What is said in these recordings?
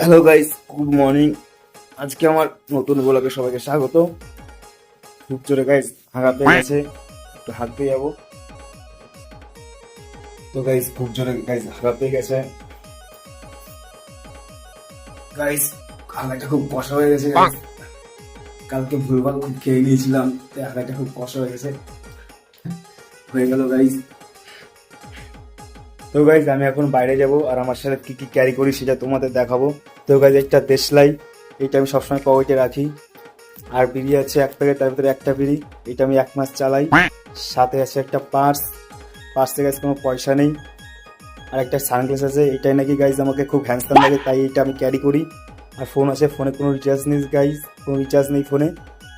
Hello guys good morning আজকে আমার নতুন ব্লগে সবাইকে স্বাগত। খুব জোরে গাইস হাগা পেয়ে গেছে। একটু হাত পেয়ে যাব। তো গাইস খুব জোরে গাইস হাগা পেয়ে গেছে। গাইস হাগাটা খুব কষা হয়ে গেছে কালকে ভুলভাল খুব খেয়ে নিয়েছিলাম, তাই হাগাটা খুব কষা হয়ে গেছে। হয়ে গেল গাইস তো গাইজ আমি এখন বাইরে যাব আর আমার সাথে কি কি ক্যারি করি সেটা তোমাদের দেখাবো। তো গাইজ একটা দেশলাই, এটা আমি সবসময় পকেটে রাখি। আর বিড়ি আছে এক প্যাকেট তার ভিতরে একটা বিড়ি, এটা আমি এক মাস চালাই। সাথে আছে একটা পার্স পার্সে গাইজ কোনো পয়সা নেই। আর একটা সানগ্লাস আছে, এটাই নাকি গাইজ আমাকে খুব হ্যান্ডসাম লাগে, তাই এটা আমি ক্যারি করি। আর ফোন আছে ফোনে কোনো রিচার্জ নেই গাইজ কোনো রিচার্জ নেই ফোনে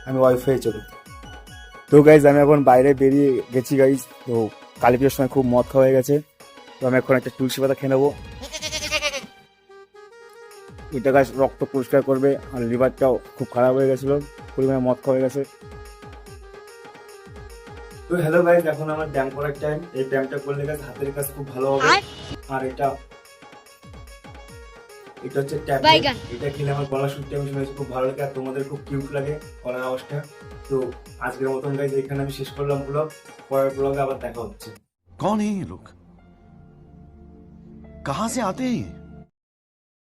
আমি ওয়াইফাই চলি তো গাইজ আমি এখন বাইরে বেরিয়ে গেছি গাইজ তো কালী পুজোর সময় খুব মদ খাওয়া হয়ে গেছে। তো আমি এখন একটা তুলসী পাতা খেয়ে নেব। এটা গাছ রক্ত পরিষ্কার করবে আর লিভারটাও খুব খারাপ হয়ে গেছিল পরিমাণে মদ খাওয়া গেছে। তো হ্যালো ভাই এখন আমার ব্যায়াম করার টাইম এই ব্যায়ামটা করলে গাছ হাতের কাজ খুব ভালো হবে। আর? এটা এটা হচ্ছে ট্যাবলেট এটা খেলে আমার গলা শুনতে আমি শুনেছি খুব ভালো লাগে আর তোমাদের খুব কিউট লাগে গলার অবস্থা তো আজকের মতন গাইজ এখানে আমি শেষ করলাম ব্লগ পরের ব্লগে আবার দেখা হচ্ছে। কোন এই লোক कहाँ से आते हैं ये?